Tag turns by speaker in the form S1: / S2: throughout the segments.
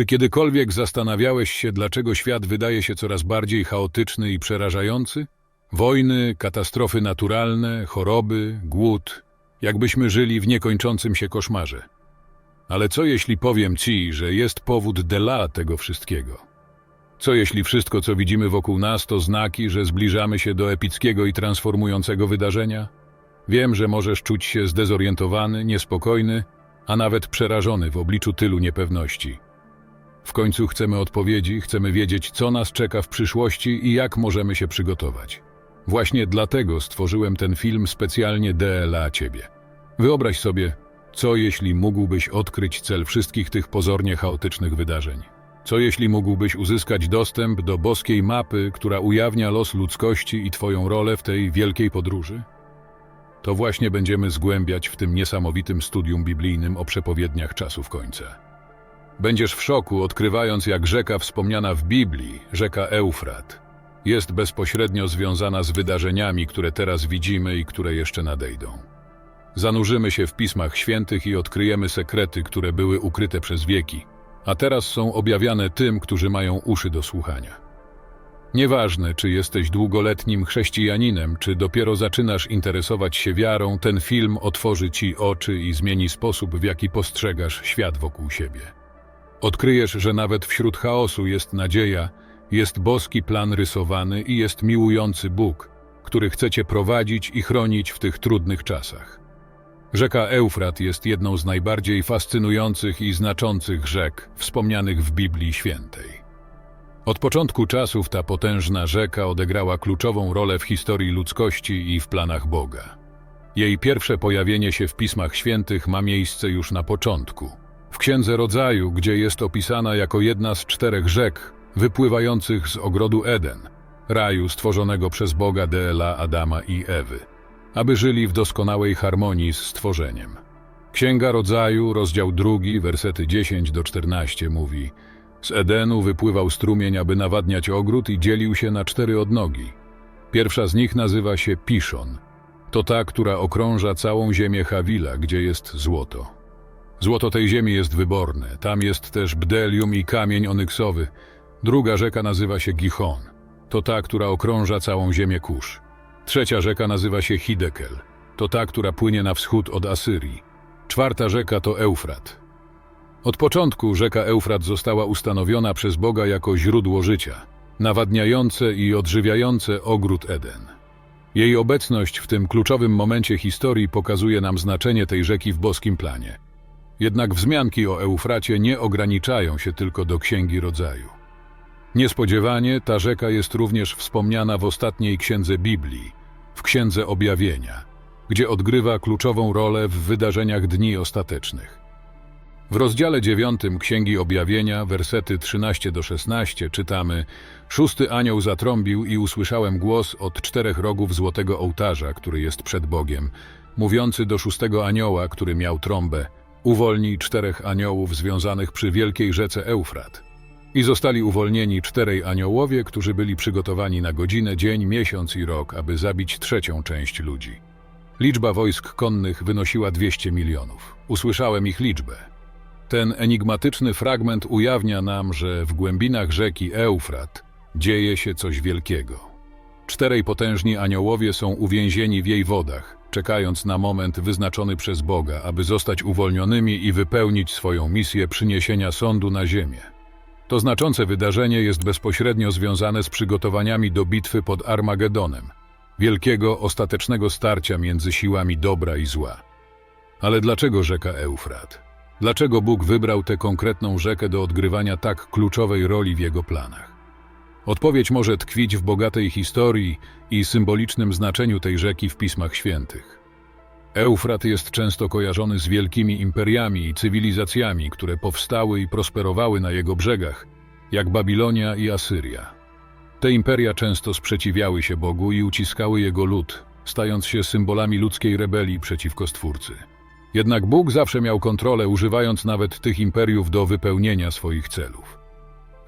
S1: Czy kiedykolwiek zastanawiałeś się, dlaczego świat wydaje się coraz bardziej chaotyczny i przerażający? Wojny, katastrofy naturalne, choroby, głód, jakbyśmy żyli w niekończącym się koszmarze. Ale co jeśli powiem ci, że jest powód dla tego wszystkiego? Co jeśli wszystko, co widzimy wokół nas, to znaki, że zbliżamy się do epickiego i transformującego wydarzenia? Wiem, że możesz czuć się zdezorientowany, niespokojny, a nawet przerażony w obliczu tylu niepewności. W końcu chcemy odpowiedzi, chcemy wiedzieć, co nas czeka w przyszłości i jak możemy się przygotować. Właśnie dlatego stworzyłem ten film specjalnie dla Ciebie. Wyobraź sobie, co jeśli mógłbyś odkryć cel wszystkich tych pozornie chaotycznych wydarzeń? Co jeśli mógłbyś uzyskać dostęp do boskiej mapy, która ujawnia los ludzkości i Twoją rolę w tej wielkiej podróży? To właśnie będziemy zgłębiać w tym niesamowitym studium biblijnym o przepowiedniach czasów końca. Będziesz w szoku, odkrywając, jak rzeka wspomniana w Biblii, rzeka Eufrat, jest bezpośrednio związana z wydarzeniami, które teraz widzimy i które jeszcze nadejdą. Zanurzymy się w pismach świętych i odkryjemy sekrety, które były ukryte przez wieki, a teraz są objawiane tym, którzy mają uszy do słuchania. Nieważne, czy jesteś długoletnim chrześcijaninem, czy dopiero zaczynasz interesować się wiarą, ten film otworzy ci oczy i zmieni sposób, w jaki postrzegasz świat wokół siebie. Odkryjesz, że nawet wśród chaosu jest nadzieja, jest boski plan rysowany i jest miłujący Bóg, który chce cię prowadzić i chronić w tych trudnych czasach. Rzeka Eufrat jest jedną z najbardziej fascynujących i znaczących rzek wspomnianych w Biblii Świętej. Od początku czasów ta potężna rzeka odegrała kluczową rolę w historii ludzkości i w planach Boga. Jej pierwsze pojawienie się w Pismach Świętych ma miejsce już na początku. W Księdze Rodzaju, gdzie jest opisana jako jedna z czterech rzek wypływających z ogrodu Eden, raju stworzonego przez Boga dla Adama i Ewy, aby żyli w doskonałej harmonii z stworzeniem. Księga Rodzaju, rozdział drugi, wersety 10 do 14 mówi Z Edenu wypływał strumień, aby nawadniać ogród i dzielił się na cztery odnogi. Pierwsza z nich nazywa się Piszon. To ta, która okrąża całą ziemię Hawila, gdzie jest złoto. Złoto tej ziemi jest wyborne, tam jest też bdelium i kamień onyksowy. Druga rzeka nazywa się Gichon. To ta, która okrąża całą ziemię Kusz. Trzecia rzeka nazywa się Hidekel. To ta, która płynie na wschód od Asyrii. Czwarta rzeka to Eufrat. Od początku rzeka Eufrat została ustanowiona przez Boga jako źródło życia, nawadniające i odżywiające ogród Eden. Jej obecność w tym kluczowym momencie historii pokazuje nam znaczenie tej rzeki w boskim planie. Jednak wzmianki o Eufracie nie ograniczają się tylko do Księgi Rodzaju. Niespodziewanie ta rzeka jest również wspomniana w ostatniej księdze Biblii, w Księdze Objawienia, gdzie odgrywa kluczową rolę w wydarzeniach dni ostatecznych. W rozdziale 9 Księgi Objawienia, wersety 13 do 16 czytamy Szósty anioł zatrąbił i usłyszałem głos od czterech rogów złotego ołtarza, który jest przed Bogiem, mówiący do szóstego anioła, który miał trąbę, uwolnij czterech aniołów związanych przy wielkiej rzece Eufrat. I zostali uwolnieni czterej aniołowie, którzy byli przygotowani na godzinę, dzień, miesiąc i rok, aby zabić trzecią część ludzi. Liczba wojsk konnych wynosiła 200 milionów. Usłyszałem ich liczbę. Ten enigmatyczny fragment ujawnia nam, że w głębinach rzeki Eufrat dzieje się coś wielkiego. Czterej potężni aniołowie są uwięzieni w jej wodach, czekając na moment wyznaczony przez Boga, aby zostać uwolnionymi i wypełnić swoją misję przyniesienia sądu na ziemię. To znaczące wydarzenie jest bezpośrednio związane z przygotowaniami do bitwy pod Armagedonem, wielkiego ostatecznego starcia między siłami dobra i zła. Ale dlaczego rzeka Eufrat? Dlaczego Bóg wybrał tę konkretną rzekę do odgrywania tak kluczowej roli w jego planach? Odpowiedź może tkwić w bogatej historii i symbolicznym znaczeniu tej rzeki w Pismach Świętych. Eufrat jest często kojarzony z wielkimi imperiami i cywilizacjami, które powstały i prosperowały na jego brzegach, jak Babilonia i Asyria. Te imperia często sprzeciwiały się Bogu i uciskały jego lud, stając się symbolami ludzkiej rebelii przeciwko Stwórcy. Jednak Bóg zawsze miał kontrolę, używając nawet tych imperiów do wypełnienia swoich celów.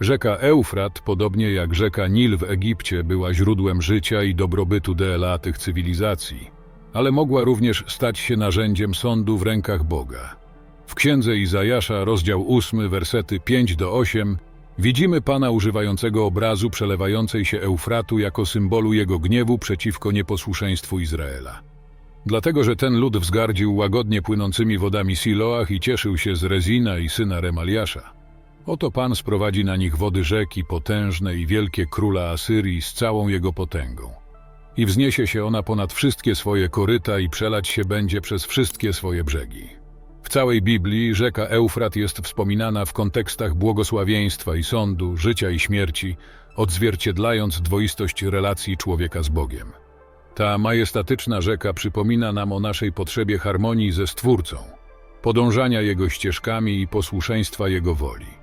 S1: Rzeka Eufrat, podobnie jak rzeka Nil w Egipcie, była źródłem życia i dobrobytu dla tych cywilizacji, ale mogła również stać się narzędziem sądu w rękach Boga. W księdze Izajasza, rozdział 8, wersety 5 do 8, widzimy Pana używającego obrazu przelewającej się Eufratu jako symbolu jego gniewu przeciwko nieposłuszeństwu Izraela. Dlatego, że ten lud wzgardził łagodnie płynącymi wodami Siloach i cieszył się z Rezina i syna Remaliasza. Oto Pan sprowadzi na nich wody rzeki potężne i wielkie króla Asyrii z całą jego potęgą. I wzniesie się ona ponad wszystkie swoje koryta i przelać się będzie przez wszystkie swoje brzegi. W całej Biblii rzeka Eufrat jest wspominana w kontekstach błogosławieństwa i sądu, życia i śmierci, odzwierciedlając dwoistość relacji człowieka z Bogiem. Ta majestatyczna rzeka przypomina nam o naszej potrzebie harmonii ze Stwórcą, podążania Jego ścieżkami i posłuszeństwa Jego woli.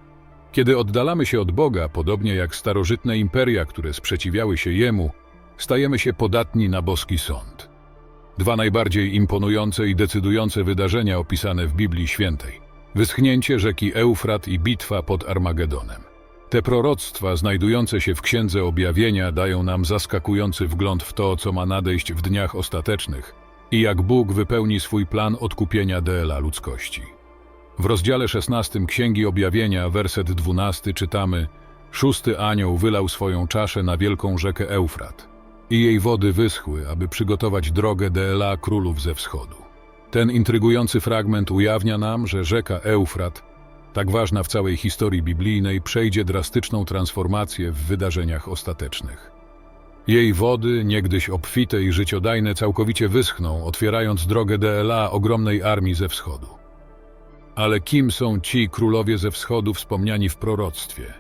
S1: Kiedy oddalamy się od Boga, podobnie jak starożytne imperia, które sprzeciwiały się Jemu, stajemy się podatni na boski sąd. Dwa najbardziej imponujące i decydujące wydarzenia opisane w Biblii Świętej. Wyschnięcie rzeki Eufrat i bitwa pod Armagedonem. Te proroctwa znajdujące się w Księdze Objawienia dają nam zaskakujący wgląd w to, co ma nadejść w dniach ostatecznych i jak Bóg wypełni swój plan odkupienia DLA ludzkości. W rozdziale 16 Księgi Objawienia, werset 12 czytamy Szósty anioł wylał swoją czaszę na wielką rzekę Eufrat i jej wody wyschły, aby przygotować drogę DLA królów ze wschodu. Ten intrygujący fragment ujawnia nam, że rzeka Eufrat tak ważna w całej historii biblijnej, przejdzie drastyczną transformację w wydarzeniach ostatecznych. Jej wody, niegdyś obfite i życiodajne, całkowicie wyschną, otwierając drogę DLA ogromnej armii ze wschodu. Ale kim są ci królowie ze wschodu wspomniani w proroctwie?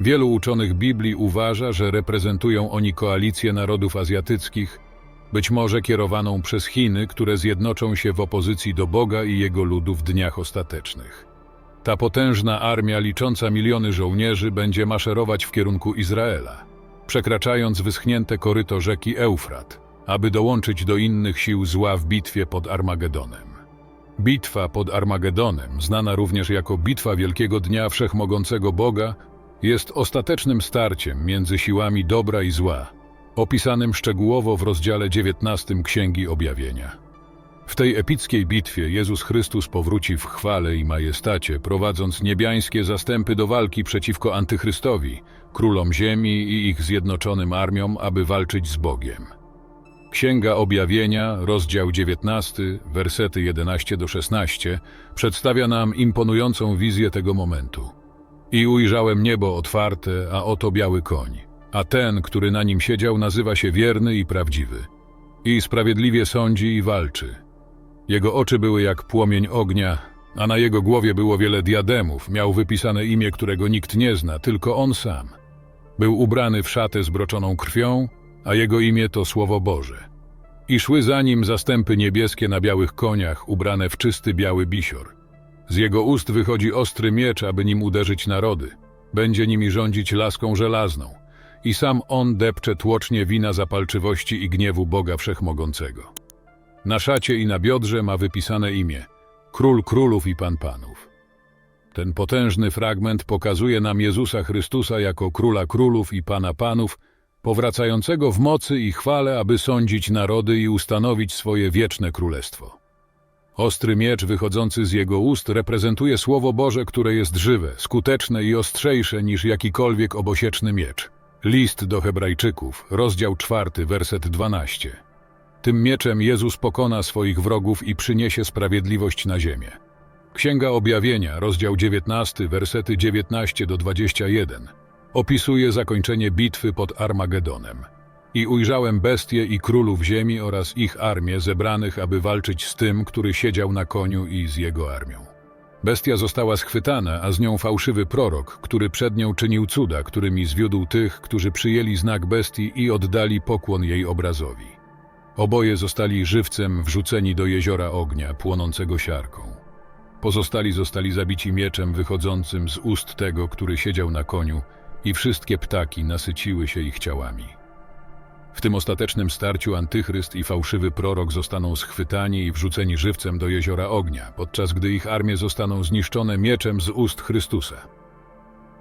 S1: Wielu uczonych Biblii uważa, że reprezentują oni koalicję narodów azjatyckich, być może kierowaną przez Chiny, które zjednoczą się w opozycji do Boga i jego ludu w dniach ostatecznych. Ta potężna armia licząca miliony żołnierzy będzie maszerować w kierunku Izraela, przekraczając wyschnięte koryto rzeki Eufrat, aby dołączyć do innych sił zła w bitwie pod Armagedonem. Bitwa pod Armagedonem, znana również jako Bitwa Wielkiego Dnia Wszechmogącego Boga, jest ostatecznym starciem między siłami dobra i zła, opisanym szczegółowo w rozdziale 19 Księgi Objawienia. W tej epickiej bitwie Jezus Chrystus powróci w chwale i majestacie, prowadząc niebiańskie zastępy do walki przeciwko antychrystowi, królom ziemi i ich zjednoczonym armiom, aby walczyć z Bogiem. Księga Objawienia, rozdział 19, wersety 11 do 16, przedstawia nam imponującą wizję tego momentu. I ujrzałem niebo otwarte, a oto biały koń, a ten, który na nim siedział, nazywa się wierny i prawdziwy. I sprawiedliwie sądzi i walczy. Jego oczy były jak płomień ognia, a na jego głowie było wiele diademów. Miał wypisane imię, którego nikt nie zna, tylko on sam. Był ubrany w szatę zbroczoną krwią, a jego imię to Słowo Boże. I szły za nim zastępy niebieskie na białych koniach, ubrane w czysty biały bisior. Z jego ust wychodzi ostry miecz, aby nim uderzyć narody. Będzie nimi rządzić laską żelazną. I sam on depcze tłocznie wina zapalczywości i gniewu Boga Wszechmogącego. Na szacie i na biodrze ma wypisane imię Król Królów i Pan Panów. Ten potężny fragment pokazuje nam Jezusa Chrystusa jako Króla Królów i Pana Panów, powracającego w mocy i chwale, aby sądzić narody i ustanowić swoje wieczne królestwo. Ostry miecz wychodzący z jego ust reprezentuje Słowo Boże, które jest żywe, skuteczne i ostrzejsze niż jakikolwiek obosieczny miecz. List do Hebrajczyków, rozdział 4, werset 12. Tym mieczem Jezus pokona swoich wrogów i przyniesie sprawiedliwość na ziemię. Księga Objawienia, rozdział 19, wersety 19 do 21, opisuje zakończenie bitwy pod Armagedonem. I ujrzałem bestie i królów ziemi oraz ich armię zebranych, aby walczyć z tym, który siedział na koniu i z jego armią. Bestia została schwytana, a z nią fałszywy prorok, który przed nią czynił cuda, którymi zwiódł tych, którzy przyjęli znak bestii i oddali pokłon jej obrazowi. Oboje zostali żywcem wrzuceni do jeziora ognia, płonącego siarką. Pozostali zostali zabici mieczem wychodzącym z ust tego, który siedział na koniu, i wszystkie ptaki nasyciły się ich ciałami. W tym ostatecznym starciu antychryst i fałszywy prorok zostaną schwytani i wrzuceni żywcem do jeziora ognia, podczas gdy ich armie zostaną zniszczone mieczem z ust Chrystusa.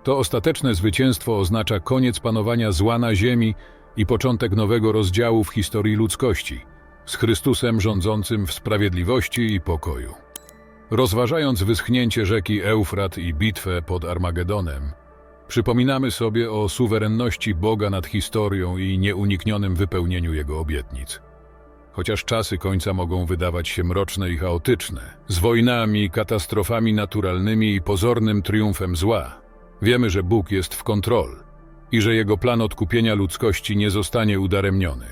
S1: To ostateczne zwycięstwo oznacza koniec panowania zła na ziemi i początek nowego rozdziału w historii ludzkości, z Chrystusem rządzącym w sprawiedliwości i pokoju. Rozważając wyschnięcie rzeki Eufrat i bitwę pod Armagedonem, przypominamy sobie o suwerenności Boga nad historią i nieuniknionym wypełnieniu Jego obietnic. Chociaż czasy końca mogą wydawać się mroczne i chaotyczne, z wojnami, katastrofami naturalnymi i pozornym triumfem zła, wiemy, że Bóg jest w kontrol i że Jego plan odkupienia ludzkości nie zostanie udaremniony.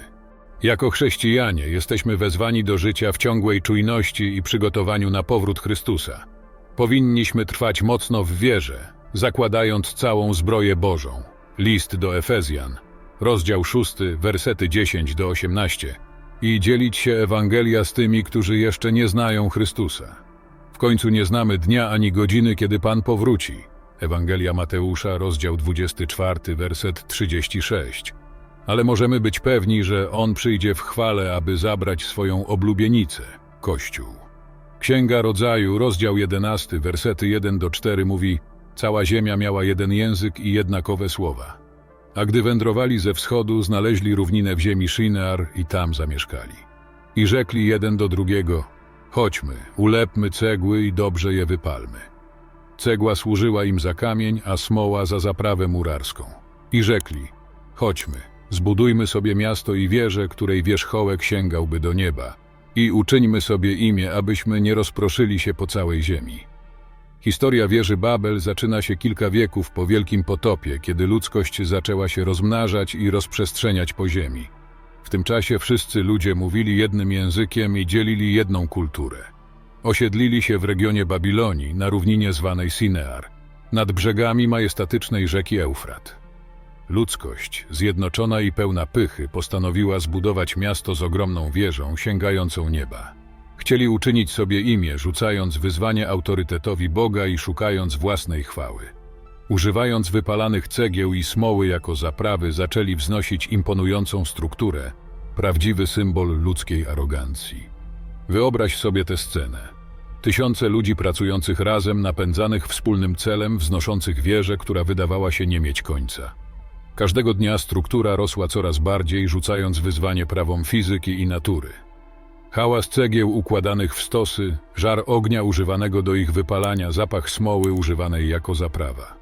S1: Jako chrześcijanie jesteśmy wezwani do życia w ciągłej czujności i przygotowaniu na powrót Chrystusa. Powinniśmy trwać mocno w wierze, zakładając całą zbroję Bożą. List do Efezjan, rozdział 6, wersety 10 do 18 i dzielić się Ewangelia z tymi, którzy jeszcze nie znają Chrystusa. W końcu nie znamy dnia ani godziny, kiedy Pan powróci. Ewangelia Mateusza, rozdział 24, werset 36. Ale możemy być pewni, że On przyjdzie w chwale, aby zabrać swoją oblubienicę, Kościół. Księga Rodzaju, rozdział 11, wersety 1 do 4 mówi Cała ziemia miała jeden język i jednakowe słowa. A gdy wędrowali ze wschodu, znaleźli równinę w ziemi Shinar i tam zamieszkali. I rzekli jeden do drugiego, chodźmy, ulepmy cegły i dobrze je wypalmy. Cegła służyła im za kamień, a smoła za zaprawę murarską. I rzekli, chodźmy, zbudujmy sobie miasto i wieżę, której wierzchołek sięgałby do nieba, i uczyńmy sobie imię, abyśmy nie rozproszyli się po całej ziemi. Historia wieży Babel zaczyna się kilka wieków po Wielkim Potopie, kiedy ludzkość zaczęła się rozmnażać i rozprzestrzeniać po ziemi. W tym czasie wszyscy ludzie mówili jednym językiem i dzielili jedną kulturę. Osiedlili się w regionie Babilonii, na równinie zwanej Sinear, nad brzegami majestatycznej rzeki Eufrat. Ludzkość, zjednoczona i pełna pychy, postanowiła zbudować miasto z ogromną wieżą sięgającą nieba. Chcieli uczynić sobie imię, rzucając wyzwanie autorytetowi Boga i szukając własnej chwały. Używając wypalanych cegieł i smoły jako zaprawy, zaczęli wznosić imponującą strukturę, prawdziwy symbol ludzkiej arogancji. Wyobraź sobie tę scenę. Tysiące ludzi pracujących razem, napędzanych wspólnym celem, wznoszących wieżę, która wydawała się nie mieć końca. Każdego dnia struktura rosła coraz bardziej, rzucając wyzwanie prawom fizyki i natury. Hałas cegieł układanych w stosy, żar ognia używanego do ich wypalania, zapach smoły używanej jako zaprawa.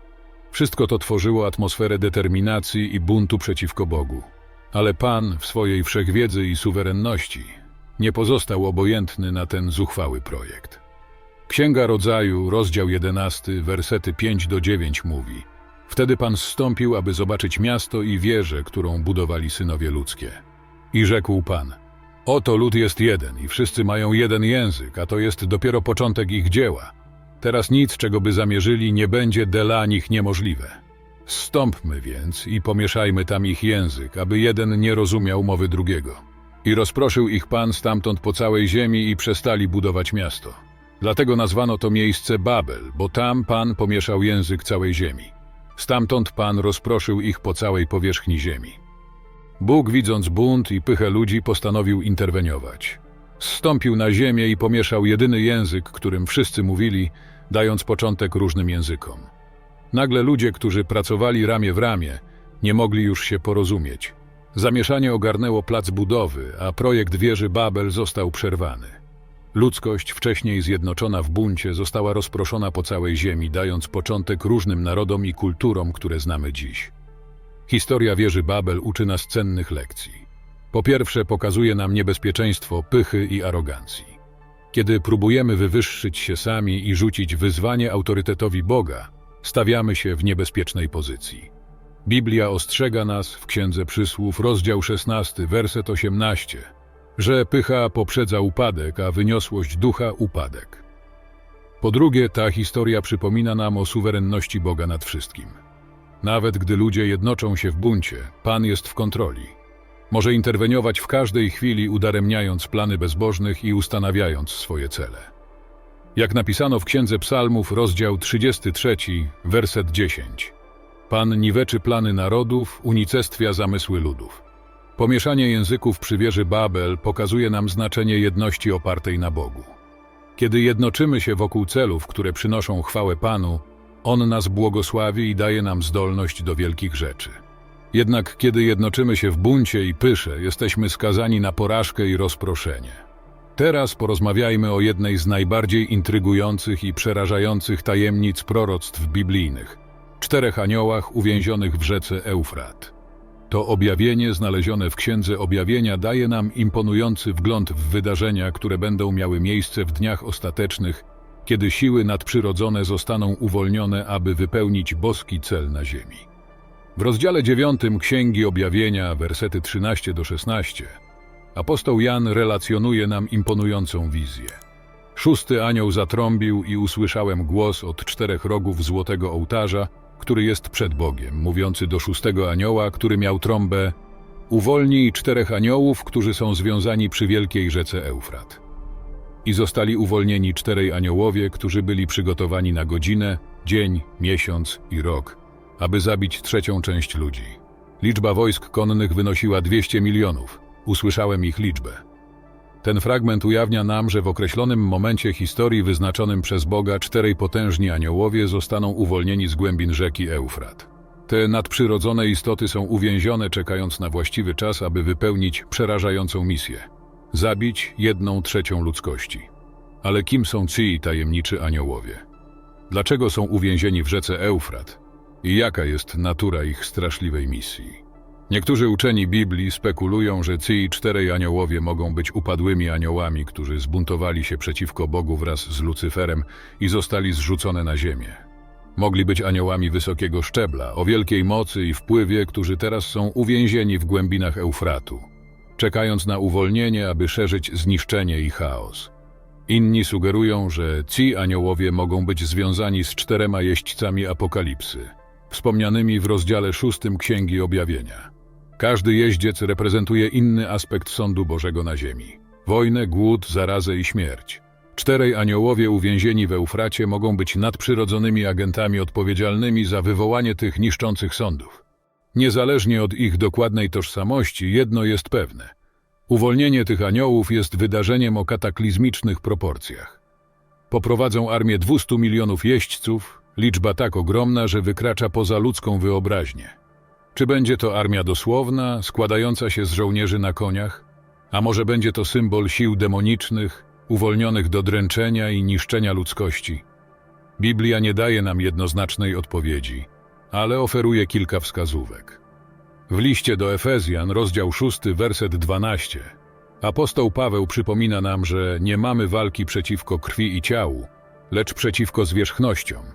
S1: Wszystko to tworzyło atmosferę determinacji i buntu przeciwko Bogu. Ale Pan w swojej wszechwiedzy i suwerenności nie pozostał obojętny na ten zuchwały projekt. Księga Rodzaju, rozdział 11, wersety 5 do 9 mówi Wtedy Pan zstąpił, aby zobaczyć miasto i wieżę, którą budowali synowie ludzkie. I rzekł Pan – Oto lud jest jeden i wszyscy mają jeden język, a to jest dopiero początek ich dzieła. Teraz nic, czego by zamierzyli, nie będzie dla nich niemożliwe. Stąpmy więc i pomieszajmy tam ich język, aby jeden nie rozumiał mowy drugiego. I rozproszył ich Pan stamtąd po całej ziemi i przestali budować miasto. Dlatego nazwano to miejsce Babel, bo tam Pan pomieszał język całej ziemi. Stamtąd Pan rozproszył ich po całej powierzchni ziemi. Bóg, widząc bunt i pychę ludzi, postanowił interweniować. Zstąpił na ziemię i pomieszał jedyny język, którym wszyscy mówili, dając początek różnym językom. Nagle ludzie, którzy pracowali ramię w ramię, nie mogli już się porozumieć. Zamieszanie ogarnęło plac budowy, a projekt wieży Babel został przerwany. Ludzkość, wcześniej zjednoczona w buncie, została rozproszona po całej ziemi, dając początek różnym narodom i kulturom, które znamy dziś. Historia wieży Babel uczy nas cennych lekcji. Po pierwsze, pokazuje nam niebezpieczeństwo pychy i arogancji. Kiedy próbujemy wywyższyć się sami i rzucić wyzwanie autorytetowi Boga, stawiamy się w niebezpiecznej pozycji. Biblia ostrzega nas w Księdze Przysłów, rozdział 16, werset 18, że pycha poprzedza upadek, a wyniosłość ducha upadek. Po drugie, ta historia przypomina nam o suwerenności Boga nad wszystkim. Nawet gdy ludzie jednoczą się w buncie, Pan jest w kontroli. Może interweniować w każdej chwili, udaremniając plany bezbożnych i ustanawiając swoje cele. Jak napisano w Księdze Psalmów, rozdział 33, werset 10. Pan niweczy plany narodów, unicestwia zamysły ludów. Pomieszanie języków przy wieży Babel pokazuje nam znaczenie jedności opartej na Bogu. Kiedy jednoczymy się wokół celów, które przynoszą chwałę Panu, on nas błogosławi i daje nam zdolność do wielkich rzeczy. Jednak kiedy jednoczymy się w buncie i pysze, jesteśmy skazani na porażkę i rozproszenie. Teraz porozmawiajmy o jednej z najbardziej intrygujących i przerażających tajemnic proroctw biblijnych czterech aniołach uwięzionych w rzece Eufrat. To objawienie znalezione w Księdze Objawienia daje nam imponujący wgląd w wydarzenia, które będą miały miejsce w dniach ostatecznych, kiedy siły nadprzyrodzone zostaną uwolnione, aby wypełnić boski cel na ziemi. W rozdziale 9 Księgi Objawienia, wersety 13 do 16, apostoł Jan relacjonuje nam imponującą wizję. Szósty anioł zatrąbił i usłyszałem głos od czterech rogów złotego ołtarza, który jest przed Bogiem, mówiący do szóstego anioła, który miał trąbę Uwolnij czterech aniołów, którzy są związani przy wielkiej rzece Eufrat. I zostali uwolnieni czterej aniołowie, którzy byli przygotowani na godzinę, dzień, miesiąc i rok, aby zabić trzecią część ludzi. Liczba wojsk konnych wynosiła 200 milionów. Usłyszałem ich liczbę. Ten fragment ujawnia nam, że w określonym momencie historii wyznaczonym przez Boga czterej potężni aniołowie zostaną uwolnieni z głębin rzeki Eufrat. Te nadprzyrodzone istoty są uwięzione, czekając na właściwy czas, aby wypełnić przerażającą misję zabić jedną trzecią ludzkości. Ale kim są ci tajemniczy aniołowie? Dlaczego są uwięzieni w rzece Eufrat? I jaka jest natura ich straszliwej misji? Niektórzy uczeni Biblii spekulują, że ci czterej aniołowie mogą być upadłymi aniołami, którzy zbuntowali się przeciwko Bogu wraz z Lucyferem i zostali zrzucone na ziemię. Mogli być aniołami wysokiego szczebla, o wielkiej mocy i wpływie, którzy teraz są uwięzieni w głębinach Eufratu, czekając na uwolnienie, aby szerzyć zniszczenie i chaos. Inni sugerują, że ci aniołowie mogą być związani z czterema jeźdźcami apokalipsy, wspomnianymi w rozdziale szóstym Księgi Objawienia. Każdy jeździec reprezentuje inny aspekt sądu Bożego na ziemi. Wojnę, głód, zarazę i śmierć. Czterej aniołowie uwięzieni w Eufracie mogą być nadprzyrodzonymi agentami odpowiedzialnymi za wywołanie tych niszczących sądów. Niezależnie od ich dokładnej tożsamości, jedno jest pewne. Uwolnienie tych aniołów jest wydarzeniem o kataklizmicznych proporcjach. Poprowadzą armię 200 milionów jeźdźców, liczba tak ogromna, że wykracza poza ludzką wyobraźnię. Czy będzie to armia dosłowna, składająca się z żołnierzy na koniach? A może będzie to symbol sił demonicznych, uwolnionych do dręczenia i niszczenia ludzkości? Biblia nie daje nam jednoznacznej odpowiedzi, ale oferuje kilka wskazówek. W liście do Efezjan, rozdział 6, werset 12, apostoł Paweł przypomina nam, że nie mamy walki przeciwko krwi i ciału, lecz przeciwko zwierzchnościom,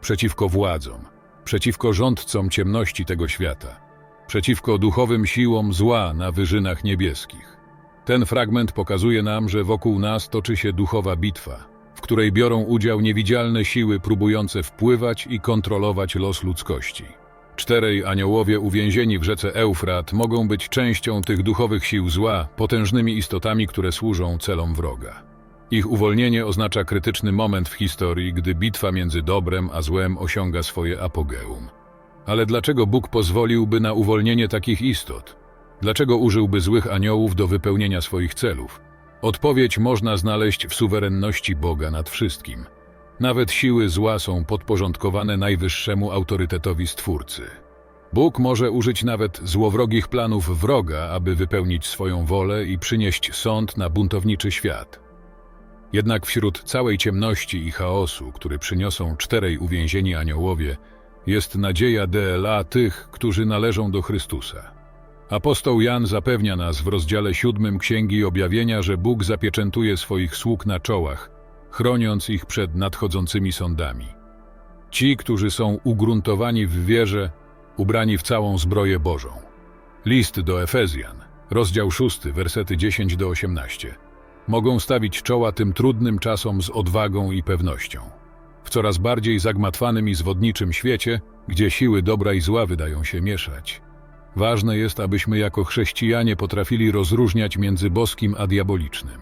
S1: przeciwko władzom, przeciwko rządcom ciemności tego świata, przeciwko duchowym siłom zła na wyżynach niebieskich. Ten fragment pokazuje nam, że wokół nas toczy się duchowa bitwa, której biorą udział niewidzialne siły próbujące wpływać i kontrolować los ludzkości. Czterej aniołowie uwięzieni w rzece Eufrat mogą być częścią tych duchowych sił zła, potężnymi istotami, które służą celom wroga. Ich uwolnienie oznacza krytyczny moment w historii, gdy bitwa między dobrem a złem osiąga swoje apogeum. Ale dlaczego Bóg pozwoliłby na uwolnienie takich istot? Dlaczego użyłby złych aniołów do wypełnienia swoich celów? Odpowiedź można znaleźć w suwerenności Boga nad wszystkim. Nawet siły zła są podporządkowane najwyższemu autorytetowi Stwórcy. Bóg może użyć nawet złowrogich planów wroga, aby wypełnić swoją wolę i przynieść sąd na buntowniczy świat. Jednak wśród całej ciemności i chaosu, który przyniosą czterej uwięzieni aniołowie, jest nadzieja DLA tych, którzy należą do Chrystusa. Apostoł Jan zapewnia nas w rozdziale siódmym Księgi Objawienia, że Bóg zapieczętuje swoich sług na czołach, chroniąc ich przed nadchodzącymi sądami. Ci, którzy są ugruntowani w wierze, ubrani w całą zbroję Bożą. List do Efezjan, rozdział 6, wersety 10 do 18 mogą stawić czoła tym trudnym czasom z odwagą i pewnością. W coraz bardziej zagmatwanym i zwodniczym świecie, gdzie siły dobra i zła wydają się mieszać. Ważne jest, abyśmy jako chrześcijanie potrafili rozróżniać między boskim a diabolicznym.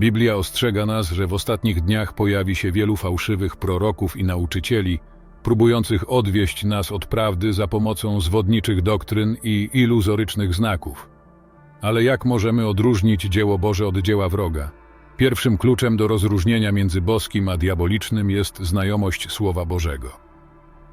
S1: Biblia ostrzega nas, że w ostatnich dniach pojawi się wielu fałszywych proroków i nauczycieli, próbujących odwieść nas od prawdy za pomocą zwodniczych doktryn i iluzorycznych znaków. Ale jak możemy odróżnić dzieło Boże od dzieła wroga? Pierwszym kluczem do rozróżnienia między boskim a diabolicznym jest znajomość Słowa Bożego.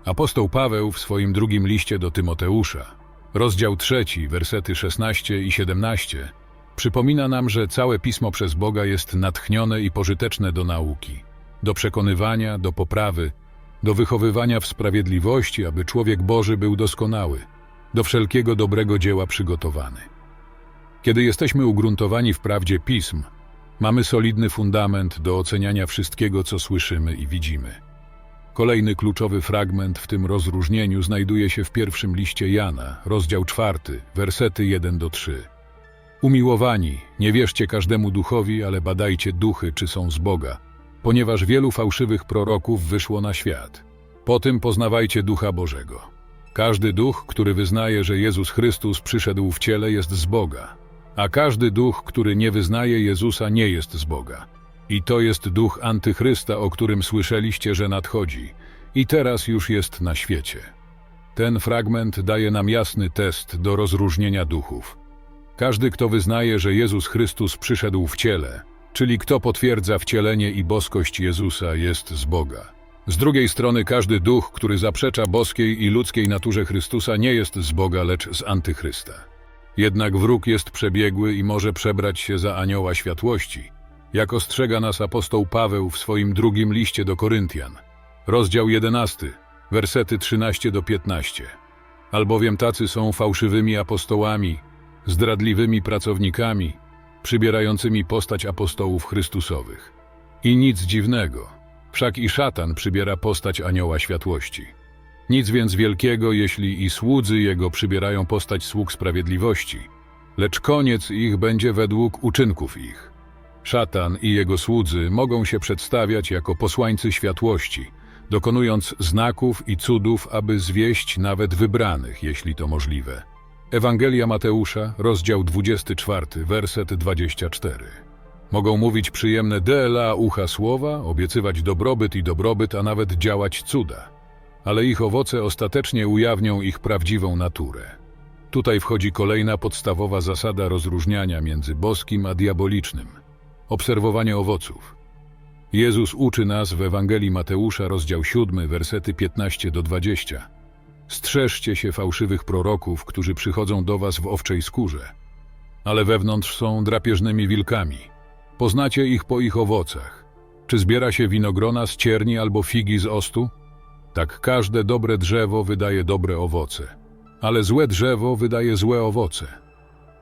S1: Apostoł Paweł w swoim drugim liście do Tymoteusza, rozdział trzeci, wersety 16 i 17, Przypomina nam, że całe pismo przez Boga jest natchnione i pożyteczne do nauki, do przekonywania, do poprawy, do wychowywania w sprawiedliwości, aby człowiek Boży był doskonały, do wszelkiego dobrego dzieła przygotowany. Kiedy jesteśmy ugruntowani w prawdzie pism, mamy solidny fundament do oceniania wszystkiego, co słyszymy i widzimy. Kolejny kluczowy fragment w tym rozróżnieniu znajduje się w pierwszym liście Jana, rozdział czwarty, wersety 1 do 3. Umiłowani, nie wierzcie każdemu duchowi, ale badajcie duchy, czy są z Boga, ponieważ wielu fałszywych proroków wyszło na świat. Po tym poznawajcie ducha Bożego. Każdy duch, który wyznaje, że Jezus Chrystus przyszedł w ciele, jest z Boga, a każdy duch, który nie wyznaje Jezusa, nie jest z Boga. I to jest duch antychrysta, o którym słyszeliście, że nadchodzi, i teraz już jest na świecie. Ten fragment daje nam jasny test do rozróżnienia duchów. Każdy, kto wyznaje, że Jezus Chrystus przyszedł w ciele, czyli kto potwierdza wcielenie i boskość Jezusa, jest z Boga. Z drugiej strony każdy duch, który zaprzecza boskiej i ludzkiej naturze Chrystusa, nie jest z Boga, lecz z antychrysta. Jednak wróg jest przebiegły i może przebrać się za anioła światłości, jak ostrzega nas apostoł Paweł w swoim drugim liście do Koryntian, rozdział 11, wersety 13 do 15. Albowiem tacy są fałszywymi apostołami, zdradliwymi pracownikami, przybierającymi postać apostołów Chrystusowych. I nic dziwnego, wszak i szatan przybiera postać anioła światłości. Nic więc wielkiego, jeśli i słudzy jego przybierają postać sług sprawiedliwości, lecz koniec ich będzie według uczynków ich. Szatan i jego słudzy mogą się przedstawiać jako posłańcy światłości, dokonując znaków i cudów, aby zwieść nawet wybranych, jeśli to możliwe. Ewangelia Mateusza, rozdział 24, werset 24. Mogą mówić przyjemne dla ucha słowa, obiecywać dobrobyt i dobrobyt, a nawet działać cuda. Ale ich owoce ostatecznie ujawnią ich prawdziwą naturę. Tutaj wchodzi kolejna podstawowa zasada rozróżniania między boskim a diabolicznym – obserwowanie owoców. Jezus uczy nas w Ewangelii Mateusza, rozdział 7, wersety 15 do 20. Strzeżcie się fałszywych proroków, którzy przychodzą do was w owczej skórze, ale wewnątrz są drapieżnymi wilkami. Poznacie ich po ich owocach. Czy zbiera się winogrona z cierni albo figi z ostu? Tak każde dobre drzewo wydaje dobre owoce, ale złe drzewo wydaje złe owoce.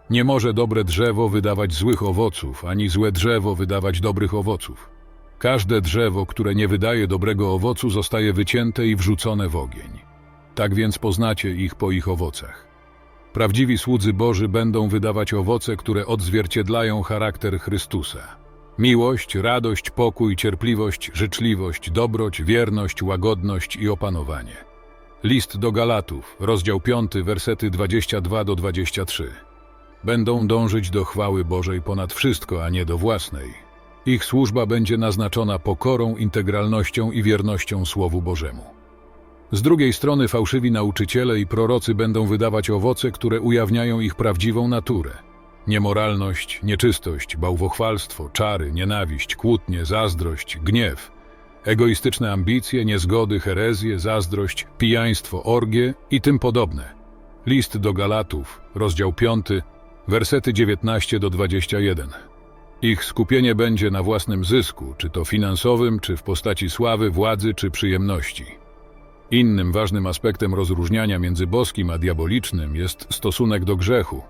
S1: Nie może dobre drzewo wydawać złych owoców, ani złe drzewo wydawać dobrych owoców. Każde drzewo, które nie wydaje dobrego owocu, zostaje wycięte i wrzucone w ogień. Tak więc poznacie ich po ich owocach. Prawdziwi słudzy Boży będą wydawać owoce, które odzwierciedlają charakter Chrystusa. Miłość, radość, pokój, cierpliwość, życzliwość, dobroć, wierność, łagodność i opanowanie. List do Galatów, rozdział 5, wersety 22 do 23. Będą dążyć do chwały Bożej ponad wszystko, a nie do własnej. Ich służba będzie naznaczona pokorą, integralnością i wiernością Słowu Bożemu. Z drugiej strony fałszywi nauczyciele i prorocy będą wydawać owoce, które ujawniają ich prawdziwą naturę. Niemoralność, nieczystość, bałwochwalstwo, czary, nienawiść, kłótnie, zazdrość, gniew, egoistyczne ambicje, niezgody, herezje, zazdrość, pijaństwo, orgie i tym podobne. List do Galatów, rozdział 5, Wersety 19 do 21. Ich skupienie będzie na własnym zysku, czy to finansowym, czy w postaci sławy, władzy, czy przyjemności. Innym ważnym aspektem rozróżniania między boskim a diabolicznym jest stosunek do grzechu.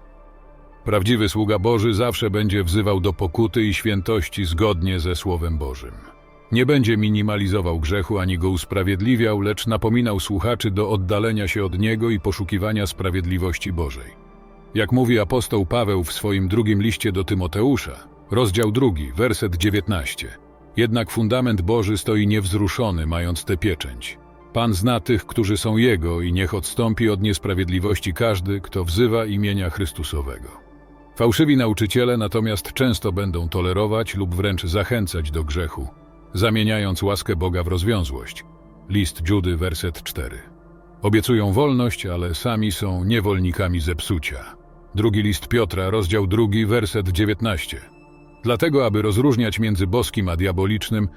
S1: Prawdziwy sługa Boży zawsze będzie wzywał do pokuty i świętości zgodnie ze Słowem Bożym. Nie będzie minimalizował grzechu ani go usprawiedliwiał, lecz napominał słuchaczy do oddalenia się od niego i poszukiwania sprawiedliwości Bożej. Jak mówi apostoł Paweł w swoim drugim liście do Tymoteusza, rozdział drugi, werset 19. Jednak fundament Boży stoi niewzruszony, mając tę pieczęć. Pan zna tych, którzy są Jego i niech odstąpi od niesprawiedliwości każdy, kto wzywa imienia Chrystusowego. Fałszywi nauczyciele natomiast często będą tolerować lub wręcz zachęcać do grzechu, zamieniając łaskę Boga w rozwiązłość. List Judy, werset 4. Obiecują wolność, ale sami są niewolnikami zepsucia. Drugi list Piotra, rozdział drugi, werset 19. Dlatego, aby rozróżniać między boskim a diabolicznym,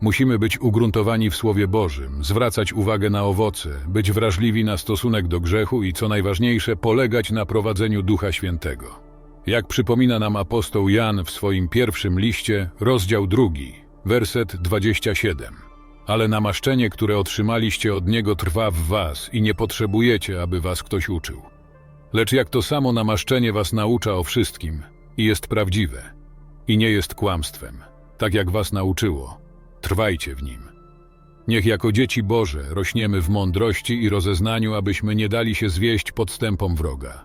S1: musimy być ugruntowani w Słowie Bożym, zwracać uwagę na owoce, być wrażliwi na stosunek do grzechu i, co najważniejsze, polegać na prowadzeniu Ducha Świętego. Jak przypomina nam apostoł Jan w swoim pierwszym liście, rozdział drugi, werset 27. Ale namaszczenie, które otrzymaliście od Niego, trwa w was i nie potrzebujecie, aby was ktoś uczył. Lecz jak to samo namaszczenie was naucza o wszystkim i jest prawdziwe i nie jest kłamstwem, tak jak was nauczyło, trwajcie w nim. Niech jako dzieci Boże rośniemy w mądrości i rozeznaniu, abyśmy nie dali się zwieść podstępom wroga.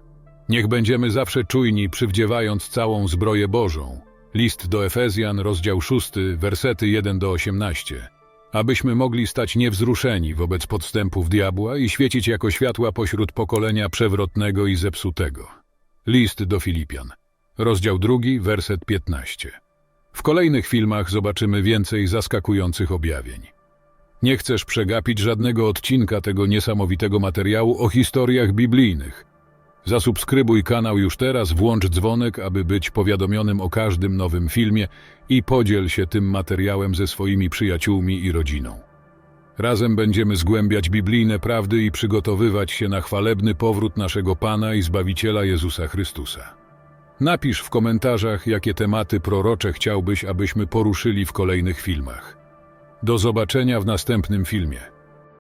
S1: Niech będziemy zawsze czujni, przywdziewając całą zbroję Bożą. List do Efezjan, rozdział 6, wersety 1 do 18. Abyśmy mogli stać niewzruszeni wobec podstępów diabła i świecić jako światła pośród pokolenia przewrotnego i zepsutego. List do Filipian, rozdział 2, werset 15. W kolejnych filmach zobaczymy więcej zaskakujących objawień. Nie chcesz przegapić żadnego odcinka tego niesamowitego materiału o historiach biblijnych. Zasubskrybuj kanał już teraz, włącz dzwonek, aby być powiadomionym o każdym nowym filmie i podziel się tym materiałem ze swoimi przyjaciółmi i rodziną. Razem będziemy zgłębiać biblijne prawdy i przygotowywać się na chwalebny powrót naszego Pana i Zbawiciela Jezusa Chrystusa. Napisz w komentarzach, jakie tematy prorocze chciałbyś, abyśmy poruszyli w kolejnych filmach. Do zobaczenia w następnym filmie.